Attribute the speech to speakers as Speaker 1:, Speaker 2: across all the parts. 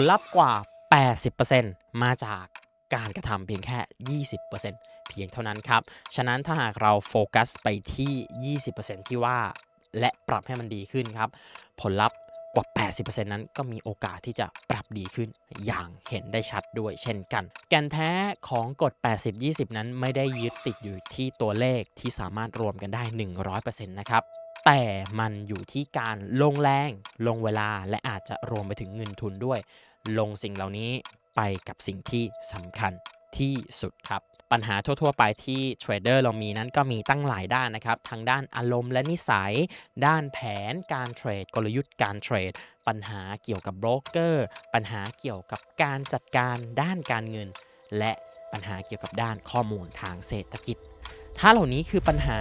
Speaker 1: ลลัพธ์กว่า 80%มาจากการกระทำเพียงแค่ 20%เพียงเท่านั้นครับ ฉะนั้นถ้าหากเราโฟกัสไปที่ 20%ที่ว่า และปรับให้มันดีขึ้นครับ ผลลัพธ์กว่า 80%นั้นก็มีโอกาสที่จะปรับดีขึ้นอย่างเห็นได้ชัดด้วยเช่นกัน แกนแท้ของกฎ 80-20 นั้นไม่ได้ยึดติดอยู่ที่ตัวเลขที่สามารถรวมกันได้ 100%นะครับ แต่มันอยู่ที่การลงแรง ลงเวลาและอาจจะรวมไปถึงเงินทุนด้วย ลงสิ่งเหล่านี้ไปกับสิ่งที่สำคัญที่สุดครับ ปัญหาทั่ว ๆ ไปที่เทรดเดอร์เรามีนั้นก็มีตั้งหลายด้านนะครับทั้งด้านอารมณ์และนิสัย ด้านแผนการเทรด กลยุทธ์การเทรด ปัญหาเกี่ยวกับโบรกเกอร์ ปัญหาเกี่ยวกับการจัดการด้านการเงิน และปัญหาเกี่ยวกับด้านข้อมูลทางเศรษฐกิจ ถ้าเหล่านี้คือปัญหา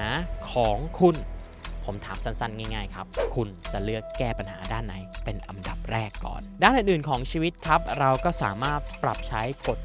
Speaker 1: ของคุณ ผมถามสั้นๆ ง่ายๆครับ คุณจะเลือกแก้ปัญหาด้านไหน เป็นอันดับแรกก่อน ด้านอื่นๆของชีวิตครับ เราก็สามารถปรับใช้กฎ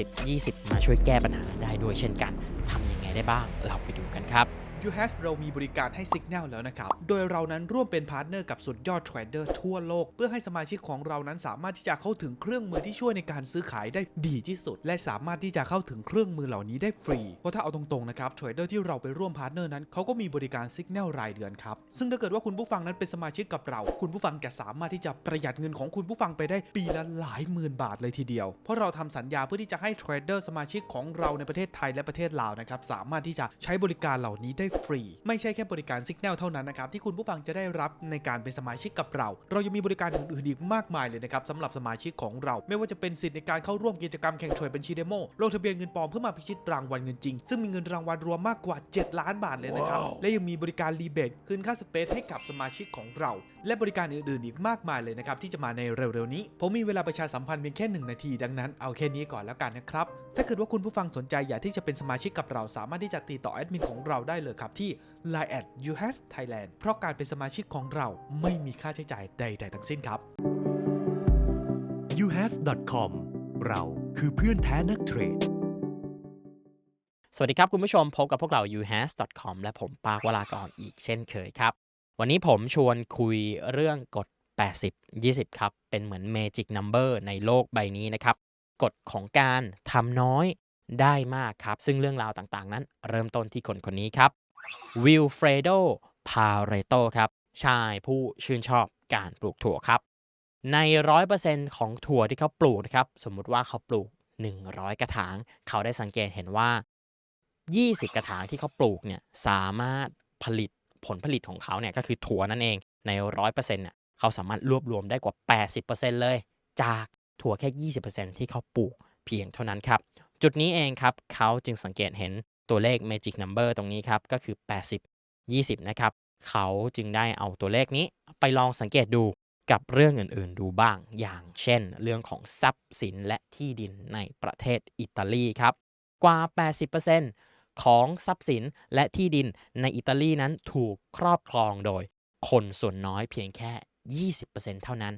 Speaker 1: 80-20 มาช่วยแก้ปัญหาได้ด้วยเช่นกันทำยังไงได้บ้างเราไปดูกันครับ
Speaker 2: u h a s เรามีบริการให้ Signal แล้วนะครับ โดยเรานั้นร่วมเป็นพาร์ทเนอร์กับสุดยอดเทรดเดอร์ทั่วโลก เพื่อให้สมาชิกของเรานั้นสามารถที่จะเข้าถึงเครื่องมือที่ช่วยในการซื้อขายได้ดีที่สุด และสามารถที่จะเข้าถึงเครื่องมือเหล่านี้ได้ฟรี เพราะถ้าเอาตรงๆนะครับเทรดเดอร์ที่เราไปร่วมพาร์ทเนอร์นั้นเขาก็มีบริการ Signal รายเดือนครับ ซึ่งถ้าเกิดว่าคุณผู้ฟังนั้นเป็นสมาชิกกับเรา คุณผู้ฟังจะสามารถที่จะประหยัดเงินของคุณผู้ฟังไปได้ปีละหลายหมื่นบาทเลยทีเดียว เพราะเราทำสัญญาเพื่อที่จะให้เทรดเดอร์สมาชิกของเราในประเทศไทยและประเทศลาวนะครับสามารถที่จะใช้บริการเหล่านี้ได้ฟรี ไม่ใช่แค่บริการ Signal เท่านั้นนะครับที่คุณผู้ฟังจะได้รับในการเป็นสมาชิกกับเรา เรายังมีบริการอื่นๆอีกมากมายเลยนะครับสำหรับสมาชิกของเรา ไม่ว่าจะเป็นสิทธิ์ในการเข้าร่วมกิจกรรมแข่งเทรดบัญชีเดโมลงทะเบียนเงินปลอมเพื่อมาพิชิตรางวัลเงินจริง ซึ่งมีเงินรางวัลรวมมากกว่า 7 ล้านบาทเลยนะครับและยังมีบริการรีเบทคืนค่าสเปซให้กับสมาชิกของเรา และบริการอื่นๆอีกมากมายเลยนะครับที่จะมาในเร็วๆนี้ ผมมีเวลาประชาสัมพันธ์เพียงแค่ 1 นาทีดังนั้นเอาแค่นี้ก่อนแล้วกันนะครับถ้าเกิดว่าคุณผู้ฟังสนใจอยากที่จะเป็นสมาชิกกับเราสามารถที่จะติดต่อแอดมินของเราได้เลยครับที่ line at u h a s Thailand เพราะการเป็นสมาชิกของเราไม่มีค่าใช้จ่ายใด ๆ ทั้งสิ้นครับ
Speaker 3: uhas.com เราคือเพื่อนแท้นักเทรด
Speaker 1: สวัสดีครับคุณผู้ชมพบกับพวกเรา uhas.com และผมปากวลากรอีกเช่นเคยครับ วันนี้ผมชวนคุยเรื่องกฎ 80 20 ครับ เป็นเหมือน Magic Number ในโลกใบนี้นะครับกฎของการทำน้อยได้มากครับ ซึ่งเรื่องราวต่างๆ นั้น เริ่มต้นที่คนคนนี้ครับ วิลเฟรโด พาเรโตครับชายผู้ชื่นชอบการปลูกถั่วครับ ใน 100%ของถั่วที่เขาปลูกนะครับ สมมุติว่าเขาปลูก 100 กระถาง เขาได้สังเกตเห็นว่า 20 กระถางที่เขาปลูกเนี่ยสามารถผลิตผลผลิตของเขาเนี่ยก็คือถั่วนั่นเองใน 100%เนี่ยเขาสามารถรวบรวมได้กว่า 80%เลย จากถั่วแค่ 20%ที่เขาปลูกเพียงเท่านั้นครับ จุดนี้เองครับเขาจึงสังเกตเห็น ตัวเลข Magic Number ตรงนี้ครับ ก็คือ 80 20 นะครับ เขาจึงได้เอาตัวเลขนี้ไปลองสังเกตดูกับเรื่องอื่น ๆ ดูบ้าง อย่างเช่น เรื่องของทรัพย์สินและที่ดินในประเทศอิตาลีครับ กว่า 80%ของทรัพย์สินและที่ดินในอิตาลีนั้นถูกครอบครองโดย คนส่วนน้อยเพียงแค่ 20%เท่านั้น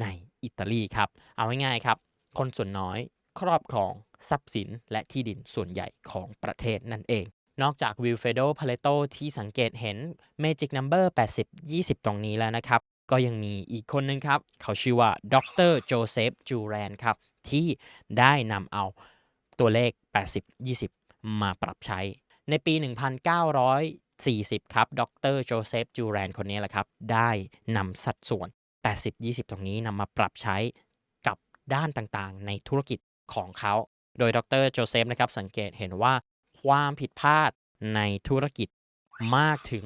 Speaker 1: ในอิตาลีครับ เอาง่ายๆครับ คนส่วนน้อยครอบครอง ทรัพย์สินและที่ดินส่วนใหญ่ของประเทศนั่นเอง นอกจากวิลเฟโดพาเลโตที่สังเกตเห็น Magic Number 80 20 ตรงนี้แล้วนะครับ ก็ยังมีอีกคนนึงครับ เขาชื่อว่าดรโจเซฟจูแรนครับ ที่ได้นำเอาตัวเลข 80 20 มาปรับใช้ ในปี 1940 ครับ ดรโจเซฟจูแรนคนนี้แหละครับ ได้นำสัดส่วน 80 20 ตรงนี้นำมาปรับใช้กับด้านต่างๆ ในธุรกิจของเขา โดยดรโจเซฟนะครับสังเกตเห็นว่าความผิดพลาดในธุรกิจมากถึง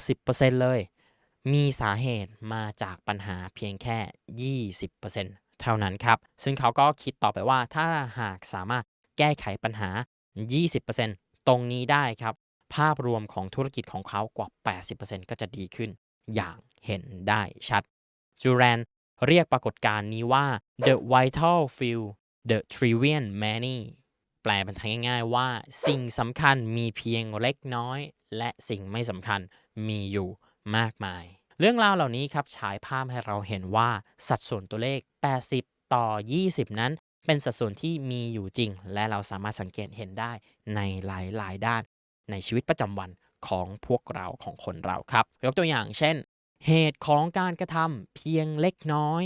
Speaker 1: 80%เลย มีสาเหตุมาจากปัญหาเพียงแค่ 20%เท่านั้นครับ ซึ่งเขาก็คิดต่อไปว่าถ้าหากสามารถแก้ไขปัญหา 20%ตรงนี้ได้ครับ ภาพรวมของธุรกิจของเขากว่า 80%ก็จะดีขึ้น อย่างเห็นได้ชัดจูแรนเรียกปรากฏการณ์นี้ว่า the vital few the trivial many แปลเป็นไทยง่ายๆว่า สิ่งสำคัญมีเพียงเล็กน้อย และสิ่งไม่สำคัญมีอยู่มากมาย เรื่องราวเหล่านี้ครับฉายภาพให้เราเห็นว่าสัดส่วนตัวเลข 80 ต่อ 20 นั้น เป็นสัดส่วนที่มีอยู่จริง และเราสามารถสังเกตเห็นได้ในหลายๆ ด้าน ในชีวิตประจำวันของพวกเราของคนเราครับ ยกตัวอย่างเช่น เหตุของการกระทำเพียงเล็กน้อย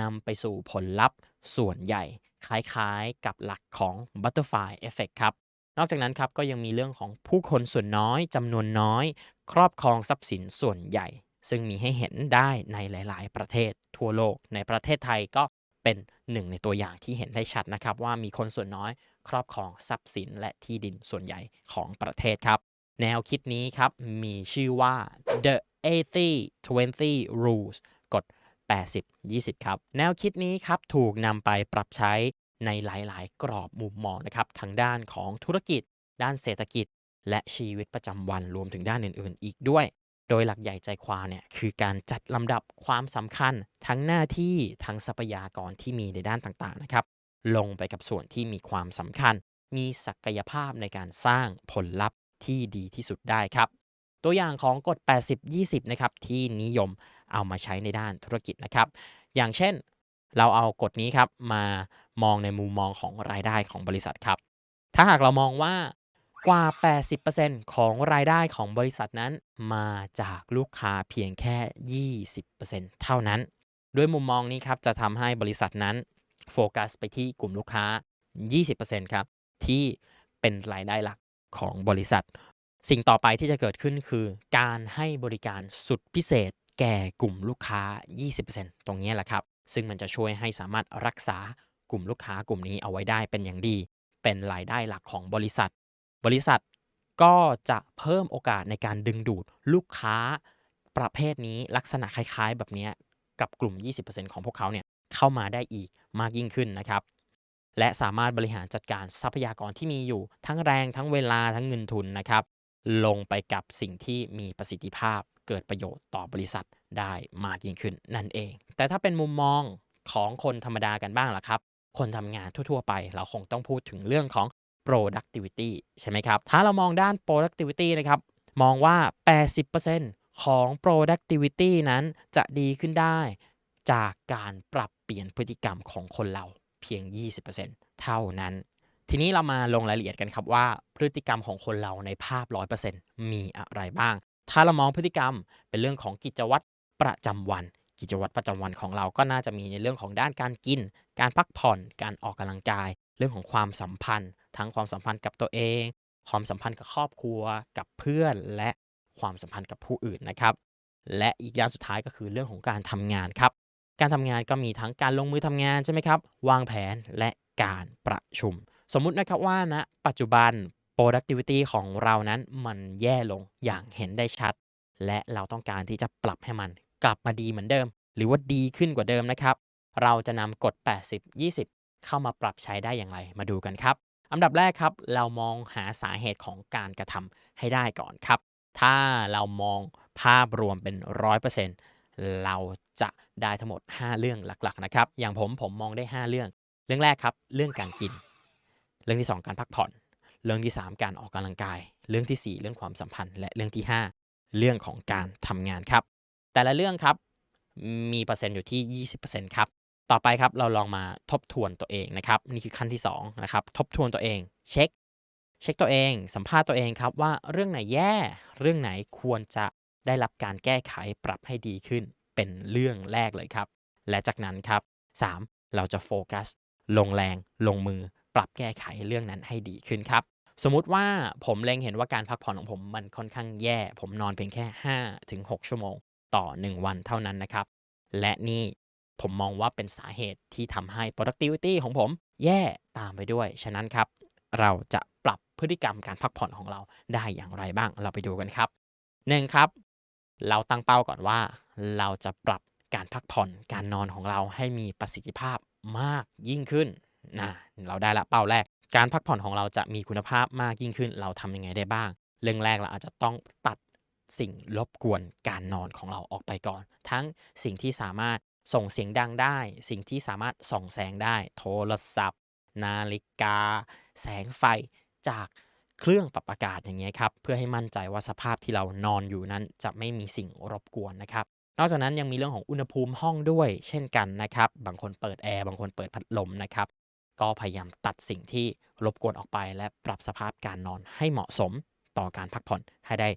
Speaker 1: นำไปสู่ผลลัพธ์ส่วนใหญ่ คล้ายๆ กับหลักของ Butterfly Effect ครับ นอกจากนั้นครับก็ยังมีเรื่องของผู้คนส่วนน้อยจำนวนน้อย ครอบครองทรัพย์สินส่วนใหญ่ ซึ่งมีให้เห็นได้ในหลาย ๆ ประเทศทั่วโลก ในประเทศไทยก็เป็นหนึ่งในตัวอย่างที่เห็นได้ชัดนะครับ ว่ามีคนส่วนน้อย ครอบครองทรัพย์สินและที่ดินส่วนใหญ่ของประเทศครับ แนวคิดนี้ครับมีชื่อว่า the 80-20 rules กฎ 80-20 ครับ แนวคิดนี้ครับถูกนำไปปรับใช้ในหลายๆ กรอบมุมมองนะครับทางด้านของธุรกิจ ด้านเศรษฐกิจ และชีวิตประจำวันรวมถึงด้านอื่น ๆ อีกด้วย โดยหลักใหญ่ใจความเนี่ยคือการจัดลำดับความสำคัญ ทั้งหน้าที่ทั้งทรัพยากรที่มีในด้านต่าง ๆ นะครับ ลงไปกับส่วนที่มีความสำคัญ มีศักยภาพในการสร้างผลลัพธ์ที่ดีที่สุดได้ครับ ตัวอย่างของกฎ 80-20 นะครับที่นิยม เอามาใช้ในด้านธุรกิจนะครับ อย่างเช่นเราเอากฎนี้ครับมามองในมุมมองของรายได้ของบริษัทครับ ถ้าหากเรามองว่ากว่า 80%ของรายได้ของบริษัทนั้นมาจากลูกค้าเพียงแค่ 20%เท่านั้น ด้วยมุมมองนี้ครับจะทำให้บริษัทนั้นโฟกัสไปที่กลุ่มลูกค้า 20%ครับที่เป็นรายได้หลักของบริษัท สิ่งต่อไปที่จะเกิดขึ้นคือ การให้บริการสุดพิเศษ แก่กลุ่มลูกค้า 20%ตรงนี้แหละครับ ซึ่งมันจะช่วยให้สามารถรักษากลุ่มลูกค้ากลุ่มนี้เอาไว้ได้เป็นอย่างดี เป็นรายได้หลักของบริษัท บริษัทก็จะเพิ่มโอกาสในการดึงดูดลูกค้าประเภทนี้ลักษณะคล้ายๆ แบบนี้กับกลุ่ม 20%ของพวกเขาเนี่ยเข้ามาได้อีกมากยิ่งขึ้นนะครับ และสามารถบริหารจัดการทรัพยากรที่มีอยู่ ทั้งแรงทั้งเวลาทั้งเงินทุนนะครับ ลงไปกับสิ่งที่มีประสิทธิภาพเกิดประโยชน์ต่อบริษัทได้มากยิ่งขึ้นนั่นเอง แต่ถ้าเป็นมุมมองของคนธรรมดากันบ้างล่ะครับ คนทำงานทั่ว ๆ ไปเราคงต้องพูดถึงเรื่องของ productivity ใช่ไหมครับ ถ้าเรามองด้าน productivity นะครับ มองว่า 80%ของ productivity นั้นจะดีขึ้นได้ จากการปรับเปลี่ยนพฤติกรรมของคนเราเพียง 20%เท่านั้น ทีนี้เรามาลงรายละเอียดกันครับว่าพฤติกรรมของคนเราในภาพ 100%มีอะไรบ้าง ถ้าเรามองพฤติกรรมเป็นเรื่องของกิจวัตรประจำวัน กิจวัตรประจำวันของเราก็น่าจะมีในเรื่องของด้านการกิน การพักผ่อน การออกกำลังกาย เรื่องของความสัมพันธ์ ทั้งความสัมพันธ์กับตัวเอง ความสัมพันธ์กับครอบครัว กับเพื่อน และความสัมพันธ์กับผู้อื่นนะครับ และอีกด้านสุดท้ายก็คือเรื่องของการทำงานครับ การทำงานก็มีทั้งการลงมือทำงานใช่ไหมครับ วางแผนและการประชุม สมมุตินะครับว่าณนะปัจจุบัน productivity ของเรานั้นมันแย่ลงอย่างเห็นได้ชัด และเราต้องการที่จะปรับให้มันกลับมาดีเหมือนเดิม หรือว่าดีขึ้นกว่าเดิมนะครับ เราจะนำกฎ 80-20 เข้ามาปรับใช้ได้อย่างไรมาดูกันครับ อันดับแรกครับ เรามองหาสาเหตุของการกระทำให้ได้ก่อนครับ ถ้าเรามองภาพรวมเป็น 100%เราจะได้ทั้งหมด 5 เรื่องหลักๆนะครับ อย่างผมผมมองได้ 5 เรื่อง เรื่องแรกครับ เรื่องการกิน เรื่องที่ 2 การพักผ่อน เรื่องที่ 3 การออกกำลังกาย เรื่องทีสี่ 4 เรื่องความสัมพันธ์ และเรื่องที่ 5 เรื่องของการทำงานครับ แต่ละเรื่องครับมีเปอร์เซ็นต์อยู่ที่ 20%ครับ ต่อไปครับเราลองมาทบทวนตัวเองนะครับ นี่คือขั้นที่2นะครับ ทบทวนตัวเอง เช็ค เช็คตัวเอง สัมภาษณ์ตัวเองครับว่าเรื่องไหนแย่ เรื่องไหนควรจะได้รับการแก้ไขปรับให้ดีขึ้น เป็นเรื่องแรกเลยครับ และจากนั้นครับ 3. เราจะโฟกัส ลงแรง ลงมือ ปรับแก้ไขเรื่องนั้นให้ดีขึ้นครับ สมมุติว่าผมเล็งเห็นว่าการพักผ่อนของผมมันค่อนข้างแย่ ผมนอนเพียงแค่5ถึง6ชั่วโมง ต่อ 1 วันเท่านั้นนะครับ และนี่ผมมองว่าเป็นสาเหตุที่ทำให้ productivity ของผมแย่ตามไปด้วย ฉะนั้นครับ เราจะปรับพฤติกรรมการพักผ่อนของเราได้อย่างไรบ้าง เราไปดูกันครับ 1. ครับ เราตั้งเป้าก่อนว่า เราจะปรับการพักผ่อนการนอนของเราให้มีประสิทธิภาพมากยิ่งขึ้น นะเราได้ละเป้าแรก การพักผ่อนของเราจะมีคุณภาพมากยิ่งขึ้น เราทำยังไงได้บ้าง เรื่องแรกเราอาจจะต้องตัดสิ่งรบกวนการนอนของเราออกไปก่อน ทั้งสิ่งที่สามารถส่งเสียงดังได้ สิ่งที่สามารถส่องแสงได้ โทรศัพท์ นาฬิกา แสงไฟจากเครื่องปรับอากาศอย่างเงี้ยครับเพื่อให้มั่นใจว่าสภาพที่เรานอนอยู่นั้นจะไม่มีสิ่งรบกวนนะครับนอกจากนั้นยังมีเรื่องของอุณหภูมิห้องด้วย เช่นกันนะครับ บางคนเปิดแอร์บางคนเปิดพัดลมนะครับ ก็พยายามตัดสิ่งที่รบกวนออกไป และปรับสภาพการนอนให้เหมาะสมต่อการพักผ่อนให้ได้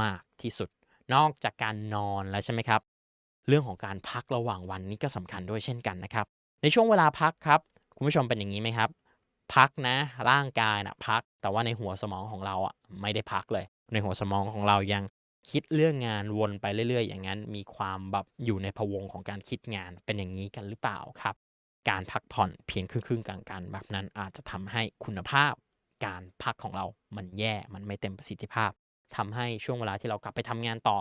Speaker 1: มากที่สุด นอกจากการนอนแล้วใช่ไหมครับ เรื่องของการพักระหว่างวันนี่ก็สำคัญด้วยเช่นกันนะครับ ในช่วงเวลาพักครับ คุณผู้ชมเป็นอย่างนี้ไหมครับ พักนะร่างกายนะพัก แต่ว่าในหัวสมองของเราอะไม่ได้พักเลย ในหัวสมองของเรายังคิดเรื่องงานวนไปเรื่อย ๆ อย่างนั้น มีความแบบอยู่ในพวงของการคิดงานเป็นอย่างนี้กันหรือเปล่าครับ การพักผ่อนเพียงครึ่งๆกลางๆแบบนั้นอาจจะทำให้คุณภาพการพักของเรามันแย่มันไม่เต็มประสิทธิภาพทำให้ช่วงเวลาที่เรากลับไปทำงานต่อ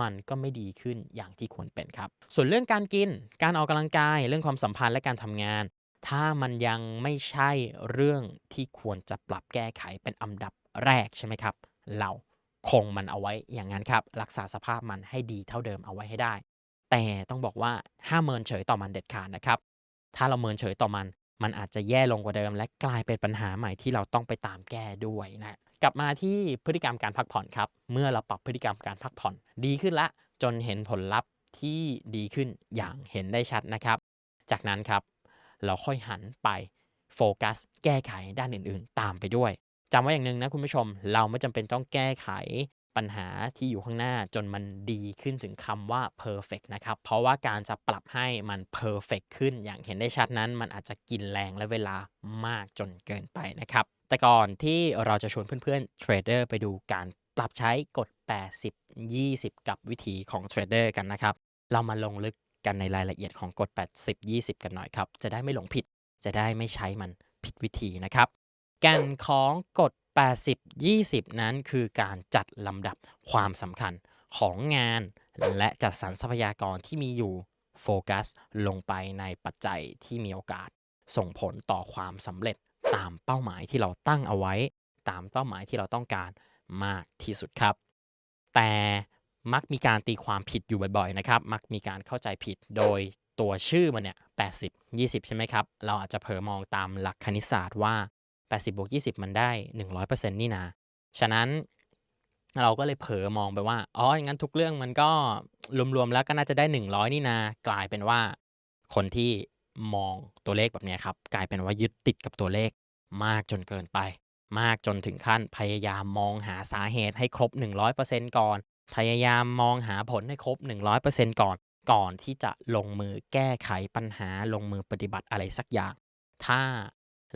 Speaker 1: มันก็ไม่ดีขึ้นอย่างที่ควรเป็นครับ ส่วนเรื่องการกิน การออกกำลังกาย เรื่องความสัมพันธ์และการทำงาน ถ้ามันยังไม่ใช่เรื่องที่ควรจะปรับแก้ไขเป็นอันดับแรกใช่ไหมครับ เราคงมันเอาไว้อย่างนั้นครับ รักษาสภาพมันให้ดีเท่าเดิมเอาไว้ให้ได้ แต่ต้องบอกว่าห้ามเมินเฉยต่อมันเด็ดขาดนะครับ ถ้าเราเมินเฉยต่อมัน มันอาจจะแย่ลงกว่าเดิม และกลายเป็นปัญหาใหม่ที่เราต้องไปตามแก้ด้วยนะกลับมาที่พฤติกรรมการพักผ่อนครับ เมื่อเราปรับพฤติกรรมการพักผ่อนดีขึ้นละ จนเห็นผลลัพธ์ที่ดีขึ้นอย่างเห็นได้ชัดนะครับ จากนั้นครับ เราค่อยหันไปโฟกัส แก้ไขด้านอื่นๆ ตามไปด้วยจำไว้อย่างหนึ่งนะคุณผู้ชม เราไม่จำเป็นต้องแก้ไข ปัญหาที่อยู่ข้างหน้าจนมันดีขึ้นถึงคำว่า perfect นะครับ เพราะว่าการจะปรับให้มัน perfect ขึ้นอย่างเห็นได้ชัดนั้น มันอาจจะกินแรงและเวลามากจนเกินไปนะครับ แต่ก่อนที่เราจะชวนเพื่อนๆเทรดเดอร์ไปดูการปรับใช้กฎ 80 20 กับวิธีของเทรดเดอร์กันนะครับ เรามาลงลึกกันในรายละเอียดของกฎ 80 20 กันหน่อยครับ จะได้ไม่หลงผิด จะได้ไม่ใช้มันผิดวิธีนะครับ แก่นของกฎ 80 20 นั้นคือการจัดลำดับความสำคัญของงาน และจัดสรรทรัพยากรที่มีอยู่โฟกัสลงไปในปัจจัยที่มีโอกาส ส่งผลต่อความสำเร็จตามเป้าหมายที่เราตั้งเอาไว้ ตามเป้าหมายที่เราต้องการมากที่สุดครับ แต่มักมีการตีความผิดอยู่บ่อยๆนะครับ มักมีการเข้าใจผิดโดยตัวชื่อมันเนี่ย80 20 ใช่ไหมครับ เราอาจจะเผลอมองตามหลักคณิตศาสตร์ว่า 80บวก20 มันได้ 100%นี่นาฉะนั้นเราก็เลยเผลอมองไปว่า อ๋อ อย่างนั้นทุกเรื่องมันก็รวมๆแล้วก็น่าจะได้ 100 นี่นากลายเป็นว่า คนที่มองตัวเลขแบบนี้ครับ กลายเป็นว่ายึดติดกับตัวเลขมากจนเกินไป มากจนถึงขั้นพยายามมองหาสาเหตุให้ครบ 100%ก่อน พยายามมองหาผลให้ครบ 100%ก่อน ก่อนที่จะลงมือแก้ไขปัญหาลงมือปฏิบัติอะไรสักอย่าง ถ้า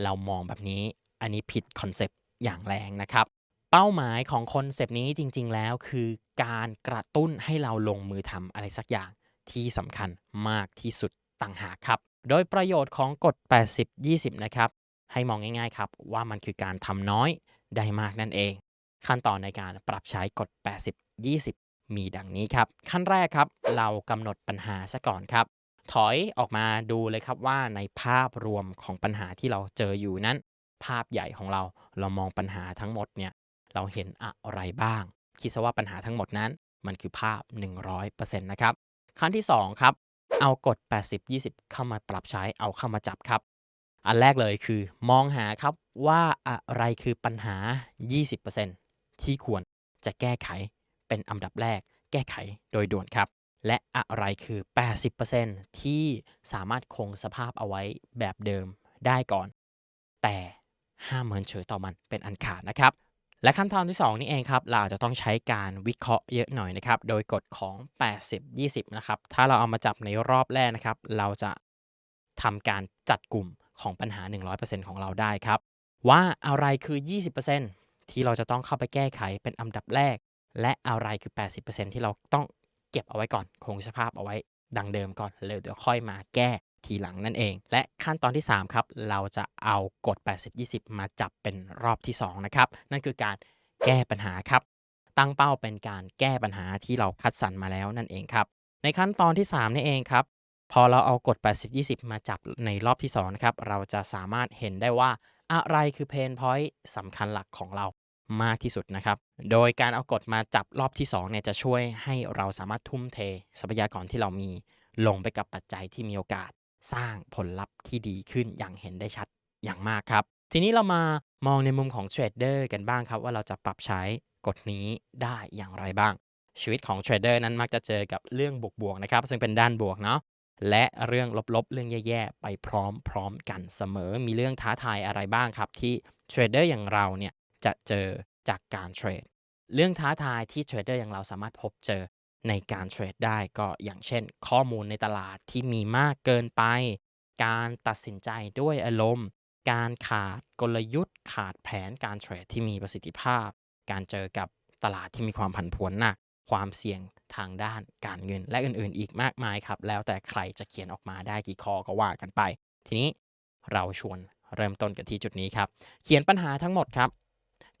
Speaker 1: เรามองแบบนี้อันนี้ผิดคอนเซปต์อย่างแรงนะครับ เป้าหมายของคอนเซปต์นี้จริง ๆ แล้วคือการกระตุ้นให้เราลงมือทำอะไรสักอย่างที่สำคัญมากที่สุดต่างหากครับ โดยประโยชน์ของกฎ 80 20 นะครับ ให้มองง่ายๆครับว่ามันคือการทำน้อยได้มากนั่นเอง ขั้นตอนในการปรับใช้กฎ 80 20 มีดังนี้ครับ ขั้นแรกครับ เรากำหนดปัญหาซะก่อนครับ ถอยออกมาดูเลยครับว่าในภาพรวมของปัญหาที่เราเจออยู่นั้น ภาพใหญ่ของเราเรามองปัญหาทั้งหมดเนี่ยเราเห็นอะไรบ้าง คิดซะว่าปัญหาทั้งหมดนั้น มันคือภาพ 100%นะครับขั้นที่ 2 ครับ เอากฎ 80 20 เข้ามาปรับใช้เอาเข้ามาจับครับ อันแรกเลยคือมองหาครับว่าอะไรคือปัญหา 20%ที่ควรจะแก้ไขเป็นอันดับแรก แก้ไขโดยด่วนครับ และอะไรคือ 80%ที่สามารถคงสภาพเอาไว้แบบเดิมได้ก่อน แต่ห้ามเมินเฉยต่อมันเป็นอันขาดนะครับ และขั้นตอนที่ 2 นี่เองครับ เราอาจจะต้องใช้การวิเคราะห์เยอะหน่อยนะครับ โดยกฎของ 80 20 นะครับ ถ้าเราเอามาจับในรอบแรกนะครับ เราจะทำการจัดกลุ่มของปัญหา 100%ของเราได้ครับ ว่าอะไรคือ 20%ที่เราจะต้องเข้าไปแก้ไขเป็นอันดับแรก และอะไรคือ 80%ที่เราต้อง เก็บเอาไว้ก่อน คงสภาพเอาไว้ดังเดิมก่อนเลยเดี๋ยวค่อยมาแก้ทีหลังนั่นเอง และขั้นตอนที่ 3 ครับ เราจะเอากฎ 80 20 มาจับเป็นรอบที่ 2 นะครับ นั่นคือการแก้ปัญหาครับ ตั้งเป้าเป็นการแก้ปัญหาที่เราคัดสรรมาแล้วนั่นเองครับ ในขั้นตอนที่ 3 นี่เองครับ พอเราเอากฎ 80 20 มาจับในรอบที่2นะครับ เราจะสามารถเห็นได้ว่าอะไรคือเพนพอยต์สำคัญหลักของเรา มากที่สุดนะครับ โดยการเอากฎมาจับรอบที่2เนี่ยจะช่วยให้เราสามารถทุ่มเท ทรัพยากรที่เรามีลงไปกับปัจจัยที่มีโอกาส สร้างผลลัพธ์ที่ดีขึ้นอย่างเห็นได้ชัดอย่างมากครับ ทีนี้เรามามองในมุมของเทรดเดอร์กันบ้างครับว่าเราจะปรับใช้กฎนี้ได้อย่างไรบ้าง ชีวิตของเทรดเดอร์นั้นมักจะเจอกับเรื่องบวกๆนะครับ ซึ่งเป็นด้านบวกเนาะและเรื่องลบๆ เรื่องแย่ๆ ไปพร้อมๆกันเสมอ มีเรื่องท้าทายอะไรบ้างครับ ที่เทรดเดอร์อย่างเราเนี่ย จะเจอจากการเทรด เรื่องท้าทายที่เทรดเดอร์อย่างเราสามารถพบเจอในการเทรดได้ก็อย่างเช่น ข้อมูลในตลาดที่มีมากเกินไป การตัดสินใจด้วยอารมณ์ การขาดกลยุทธ์ ขาดแผนการเทรดที่มีประสิทธิภาพ การเจอกับตลาดที่มีความผันผวนหนักความเสี่ยงทางด้านการเงิน และอื่น ๆ อีกมากมายครับ แล้วแต่ใครจะเขียนออกมาได้กี่ข้อก็ว่ากันไป ทีนี้เราชวนเริ่มต้นกันที่จุดนี้ครับ เขียนปัญหาทั้งหมดครับ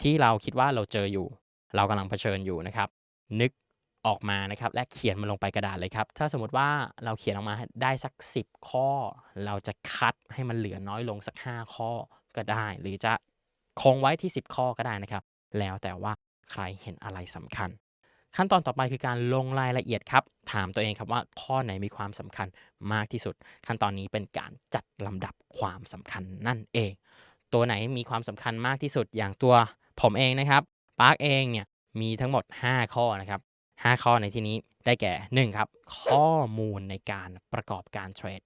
Speaker 1: ที่เราคิดว่าเราเจออยู่ เรากำลังเผชิญอยู่นะครับ นึกออกมานะครับและเขียนมันลงไปกระดาษเลยครับ ถ้าสมมติว่าเราเขียนออกมาได้สัก 10 ข้อ เราจะคัดให้มันเหลือน้อยลงสัก 5 ข้อก็ได้ หรือจะคงไว้ที่ 10 ข้อก็ได้นะครับ แล้วแต่ว่าใครเห็นอะไรสำคัญ ขั้นตอนต่อไปคือการลงรายละเอียดครับ ถามตัวเองครับว่าข้อไหนมีความสำคัญมากที่สุด ขั้นตอนนี้เป็นการจัดลำดับความสำคัญนั่นเอง ตัวไหนมีความสำคัญมากที่สุดอย่างตัว ผมเองนะครับปาร์คเองเนี่ยมีทั้งหมด 5 ข้อนะครับ5ข้อในที่นี้ได้แก่1ครับข้อมูลในการประกอบการเทรด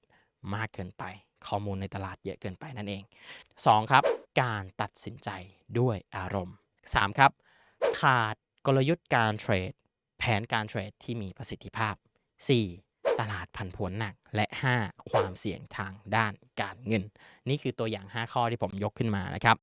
Speaker 1: มากเกินไป ข้อมูลในตลาดเยอะเกินไปนั่นเอง 2 ครับ การตัดสินใจด้วยอารมณ์ 3 ครับ ขาดกลยุทธ์การเทรด แผนการเทรดที่มีประสิทธิภาพ 4. ตลาดผันผวนหนัก และ 5. ความเสี่ยงทางด้านการเงิน นี่คือตัวอย่าง 5 ข้อที่ผมยกขึ้นมานะครับ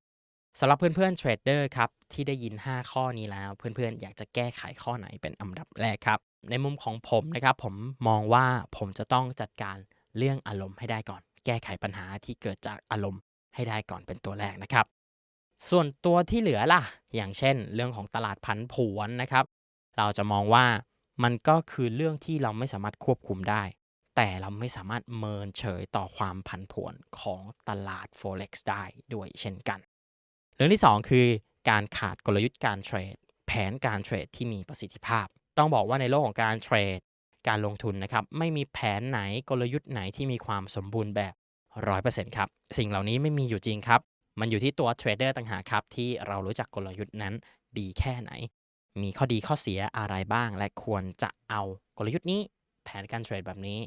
Speaker 1: สำหรับเพื่อนๆเทรดเดอร์ครับที่ได้ยิน 5 ข้อนี้แล้ว เพื่อนๆ อยากจะแก้ไขข้อไหนเป็นอันดับแรกครับ ในมุมของผมนะครับผมมองว่าผมจะต้องจัดการเรื่องอารมณ์ให้ได้ก่อน แก้ไขปัญหาที่เกิดจากอารมณ์ให้ได้ก่อนเป็นตัวแรกนะครับ ส่วนตัวที่เหลือล่ะ อย่างเช่น เรื่องของตลาดผันผวนนะครับ เราจะมองว่ามันก็คือเรื่องที่เราไม่สามารถควบคุมได้ แต่เราไม่สามารถเมินเฉยต่อความผันผวนของตลาด forex ได้ด้วยเช่นกัน รื่องที่ 2 คือการขาดกลยุทธ์การเทรด แผนการเทรดที่มีประสิทธิภาพ ต้องบอกว่าในโลกของการเทรด การลงทุนนะครับ ไม่มีแผนไหนกลยุทธ์ไหนที่มีความสมบูรณ์แบบ 100%ครับ สิ่งเหล่านี้ไม่มีอยู่จริงครับ มันอยู่ที่ตัวเทรดเดอร์ต่างหากครับ ที่เรารู้จักกลยุทธ์นั้นดีแค่ไหน มีข้อดีข้อเสียอะไรบ้าง และควรจะเอากลยุทธ์นี้ แผนการเทรดแบบนี้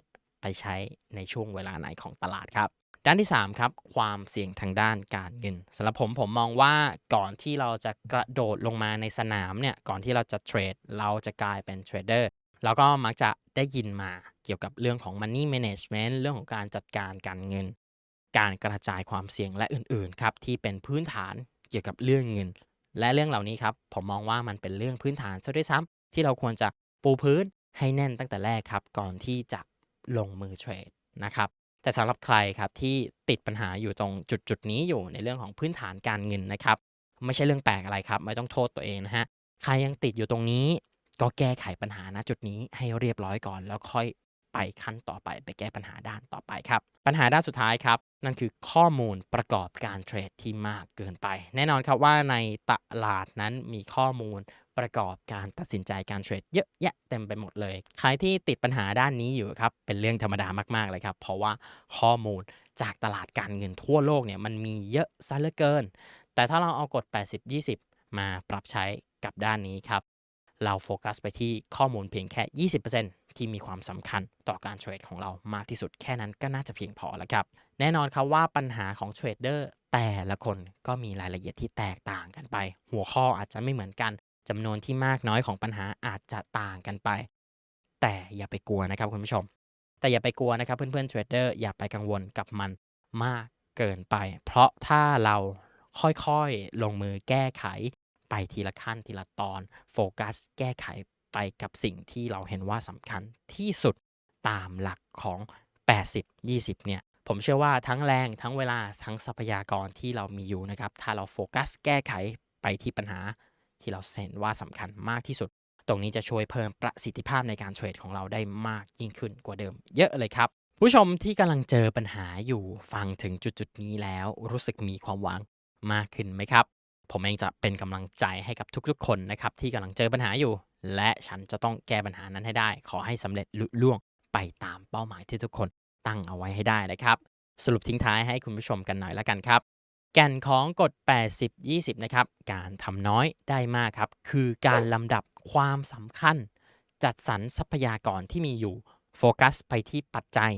Speaker 1: ไปใช้ในช่วงเวลาไหนของตลาดครับ ด้านที่ 3 ครับ ความเสี่ยงทางด้านการเงินสำหรับผมผมมองว่าก่อนที่เราจะกระโดดลงมาในสนามเนี่ยก่อนที่เราจะเทรดเราจะกลายเป็นเทรดเดอร์เราก็มักจะได้ยินมาเกี่ยวกับเรื่องของ money management เรื่องของการจัดการการเงิน การกระจายความเสี่ยงและอื่นๆครับที่เป็นพื้นฐานเกี่ยวกับเรื่องเงิน และเรื่องเหล่านี้ครับผมมองว่ามันเป็นเรื่องพื้นฐานซะด้วยซ้ำที่เราควรจะปูพื้นให้แน่นตั้งแต่แรกครับ ก่อนที่จะลงมือเทรดนะครับ แต่สำหรับใครครับที่ติดปัญหาอยู่ตรงจุดจุดนี้อยู่ในเรื่องของพื้นฐานการเงินนะครับ ไม่ใช่เรื่องแปลกอะไรครับ ไม่ต้องโทษตัวเองนะฮะใครยังติดอยู่ตรงนี้ ก็แก้ไขปัญหาณจุดนี้ให้เรียบร้อยก่อน แล้วค่อยไปขั้นต่อไปไปแก้ปัญหาด้านต่อไปครับ ปัญหาด้านสุดท้ายครับ นั่นคือข้อมูลประกอบการเทรดที่มากเกินไป แน่นอนครับว่าในตลาดนั้นมีข้อมูล ประกอบการตัดสินใจการเทรดเยอะแยะเต็มไปหมดเลย ใครที่ติดปัญหาด้านนี้อยู่ครับ เป็นเรื่องธรรมดามาก ๆ เลยครับ เพราะว่าข้อมูลจากตลาดการเงินทั่วโลกเนี่ยมันมีเยอะซะเหลือเกิน แต่ถ้าเราเอากฎ 80-20 มาปรับใช้กับด้านนี้ครับ เราโฟกัสไปที่ข้อมูลเพียงแค่ 20%ที่มีความสำคัญต่อการเทรดของเรามากที่สุดแค่นั้นก็น่าจะเพียงพอแล้วครับ แน่นอนครับว่าปัญหาของเทรดเดอร์แต่ละคนก็มีรายละเอียดที่แตกต่างกันไป หัวข้ออาจจะไม่เหมือนกัน จำนวนที่มากน้อยของปัญหาอาจจะต่างกันไป แต่อย่าไปกลัวนะครับคุณผู้ชม แต่อย่าไปกลัวนะครับเพื่อนๆเทรดเดอร์อย่าไปกังวลกับมันมากเกินไป เพราะถ้าเราค่อยๆลงมือแก้ไขไปทีละขั้นทีละตอน โฟกัส แก้ไขไปกับสิ่งที่เราเห็นว่าสำคัญที่สุดตามหลักของ 80-20 เนี่ย ผมเชื่อว่าทั้งแรงทั้งเวลาทั้งทรัพยากรที่เรามีอยู่นะครับ ถ้าเราโฟกัสแก้ไขไปที่ปัญหา ที่เราเห็นว่าสำคัญมากที่สุด ตรงนี้จะช่วยเพิ่มประสิทธิภาพในการเทรดของเราได้มากยิ่งขึ้นกว่าเดิม เยอะเลยครับ ผู้ชมที่กำลังเจอปัญหาอยู่ฟังถึงจุดๆนี้แล้วรู้สึกมีความหวังมากขึ้นไหมครับผมเองจะเป็นกำลังใจให้กับทุกๆ คนนะครับที่กำลังเจอปัญหาอยู่ และฉันจะต้องแก้ปัญหานั้นให้ได้ ขอให้สำเร็จลุล่วงไปตามเป้าหมายที่ทุกคนตั้งเอาไว้ให้ได้นะครับ สรุปทิ้งท้ายให้คุณผู้ชมกันหน่อยล้วกันครับ แก่นของกฎ 80-20 นะครับ การทำน้อยได้มากครับ คือการลำดับความสำคัญ จัดสรรทรัพยากรที่มีอยู่ โฟกัสไปที่ปัจจัย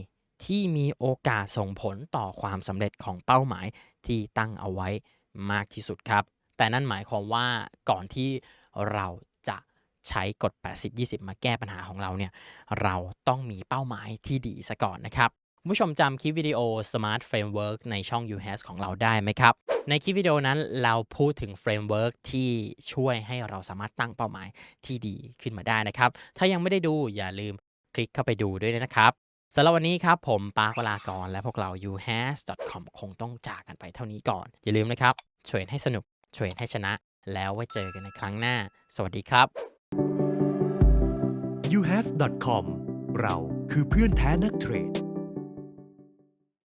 Speaker 1: ที่มีโอกาสส่งผลต่อความสำเร็จของเป้าหมายที่ตั้งเอาไว้มากที่สุดครับ แต่นั่นหมายความว่าก่อนที่เราจะใช้กฎ 80-20 มาแก้ปัญหาของเราเนี่ย เราต้องมีเป้าหมายที่ดีซะก่อนนะครับ คุณผู้ชมจำคลิปวิดีโอ Smart Framework ในช่อง UHAS ของเราได้ไหมครับ ในคลิปวิดีโอนั้นเราพูดถึง Framework ที่ช่วยให้เราสามารถตั้งเป้าหมายที่ดีขึ้นมาได้นะครับ ถ้ายังไม่ได้ดูอย่าลืมคลิกเข้าไปดูด้วยนะครับสำหรับวันนี้ครับ ผมปาร์ควลากรและพวกเรา uhas.com คงต้องจากกันไปเท่านี้ก่อน อย่าลืมนะครับเทรดให้สนุกเทรดให้ชนะ แล้วไว้เจอกันในครั้งหน้า สวัสดีครับ
Speaker 3: uhas.com เราคือเพื่อนแท้นักเทรด